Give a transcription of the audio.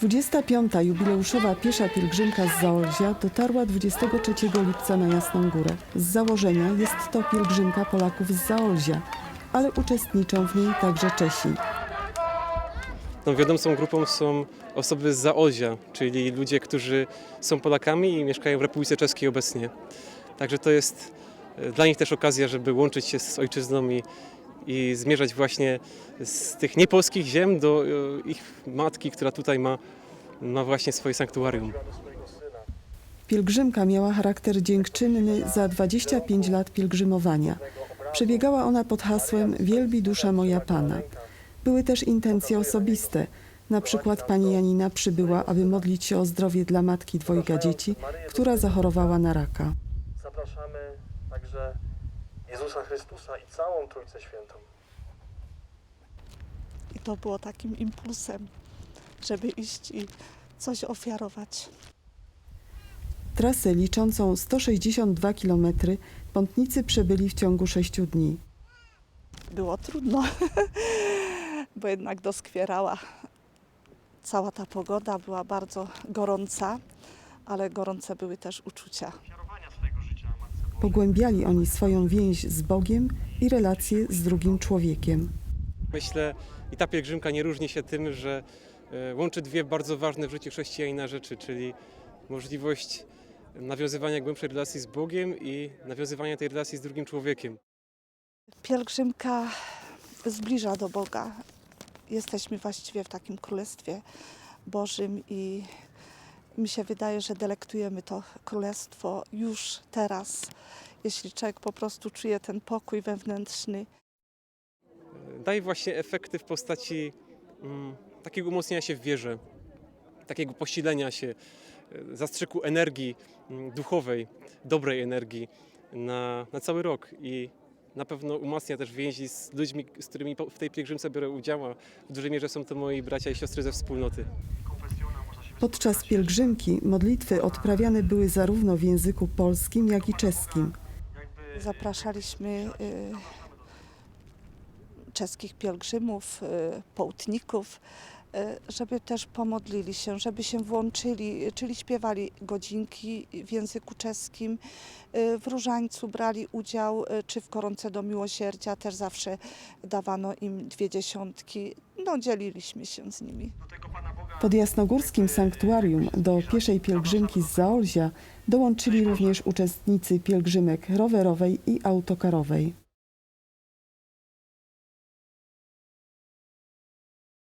25. jubileuszowa piesza pielgrzymka z Zaolzia dotarła 23 lipca na Jasną Górę. Z założenia jest to pielgrzymka Polaków z Zaolzia, ale uczestniczą w niej także Czesi. Tą wiodącą grupą są osoby z Zaolzia, czyli ludzie, którzy są Polakami i mieszkają w Republice Czeskiej obecnie. Także to jest e, dla nich też okazja, żeby łączyć się z ojczyzną i, i zmierzać właśnie z tych niepolskich ziem do e, ich matki, która tutaj ma, ma właśnie swoje sanktuarium. Pielgrzymka miała charakter dziękczynny za 25 lat pielgrzymowania. Przebiegała ona pod hasłem Wielbi dusza moja Pana. Były też intencje osobiste. Na przykład pani Janina przybyła, aby modlić się o zdrowie dla matki dwojga dzieci, która zachorowała na raka. Zapraszamy także Jezusa Chrystusa i całą Trójcę Świętą. I to było takim impulsem, żeby iść i coś ofiarować. Trasę liczącą 162 km pątnicy przebyli w ciągu 6 dni. Było trudno, bo jednak doskwierała. Cała ta pogoda była bardzo gorąca, ale gorące były też uczucia. Pogłębiali oni swoją więź z Bogiem i relacje z drugim człowiekiem. Myślę, i ta pielgrzymka nie różni się tym, że e, łączy dwie bardzo ważne w życiu chrześcijanina rzeczy, czyli możliwość nawiązywania głębszej relacji z Bogiem i nawiązywania tej relacji z drugim człowiekiem. Pielgrzymka zbliża do Boga. Jesteśmy właściwie w takim królestwie Bożym i mi się wydaje, że delektujemy to królestwo już teraz. Jeśli człowiek po prostu czuje ten pokój wewnętrzny, daje właśnie efekty w postaci mm, takiego umocnienia się w wierze, takiego posilenia się, e, zastrzyku energii mm, duchowej, dobrej energii na, na cały rok i na pewno umacnia też więzi z ludźmi, z którymi w tej pielgrzymce biorę udział, w dużej mierze są to moi bracia i siostry ze wspólnoty. Podczas pielgrzymki modlitwy odprawiane były zarówno w języku polskim, jak i czeskim. zapraszaliśmy y, czeskich pielgrzymów, y, połtników, y, żeby też pomodlili się, żeby się włączyli, czyli śpiewali godzinki w języku czeskim. W różańcu brali udział, czy w koronce do miłosierdzia też zawsze dawano im dwie dziesiątki. No, dzieliliśmy się z nimi. Pod jasnogórskim sanktuarium do pieszej pielgrzymki z Zaolzia dołączyli również uczestnicy pielgrzymek rowerowej i autokarowej.